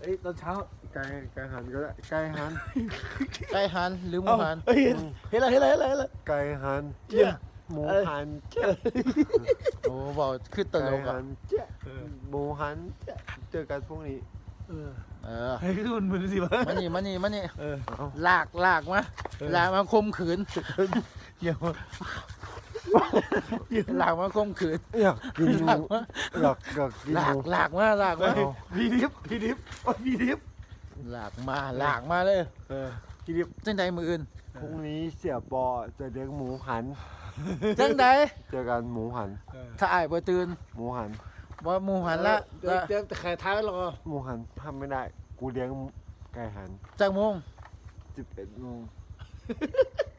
เอ้ยตอนเช้าไก่ไก่หันก็ได้ไก่หันไก่หันหรือหมูหันเอ้ยเห็นเห็นอะไรเห็นอะไรเห็นอะไรเห็นอะไรไก่หันเจี๊ยหมูเอ้ยหันเจ๊ะโอ้บอกคือตไก่ลกหัอะนเจ๊ะหมูหันเจ๊ะเจอกันพรุ่งนี้เออเออให้พี่ทุนมือสิวะมานี่มานี่มานี่เออ เอาลากลากมาเออลากมาคมขืน เดี๋ยว ลากมาคมขืนอยากกินหลากมูมาอยากอยากกินลาหกมูลากมาลากเฮ้มายพี่ดิฟพี่ดิฟโอ้ยพี่ดิฟลากมาลากมาเลยเออพี่ดิฟจังใดมืออื่นพรุ่งนี้เสียปอจะเลี้ยงหมูหันจังใดเจอกันหมูหันเออถ้าอายบ่ตื่นหมูหันว่าหมูหันละเดี๋ยวเดี๋ยวแต่ใครท้ายไว้รอหมูหันทำไม่ได้ กูเลี้ยงไก่หันจังโมงสิบเอ็ดโมง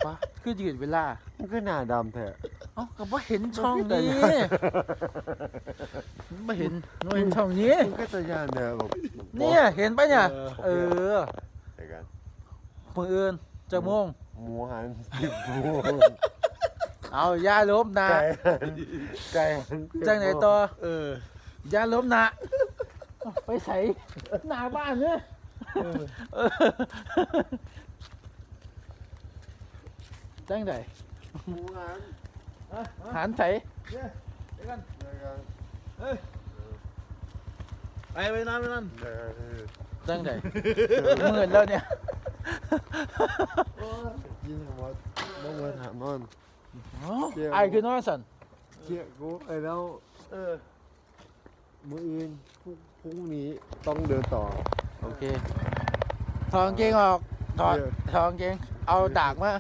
ปะคือยืดเวลามันก็หน้าดำแท้ เอ้าก็บ่เห็นช่องมันก็นี้แต่บ่เห็นบ่เห็นช่องนี้ มันก็จะยานเนี่ยแบบเนี่ย เห็นปะเนี่ย เออเจอกันมืออื่นจังโมงหมูหันสิบโมงเอาอย่าล้มนะไก่หันไก่หันจังไหนต่อเอออย่าล้มนะไปใส่หน้าบ้านเนี่ยเออเออจังไดหมูหัน หันใส่เจอกันไปไปนั่นไปนั่นเจอกันเออจังไดหมื่นแล้วเนี่ยยินคำว่าน้องเวิร์นถามนอนไอายคือนอนสันเชี่ยกูไอ้แล้วเออมื้ออื่นพรุ่งพรุ่งนี้ต้องเดินต่อ โอเคถอดกางเกงออกถอดเออถอดกางเกงเอาดากมา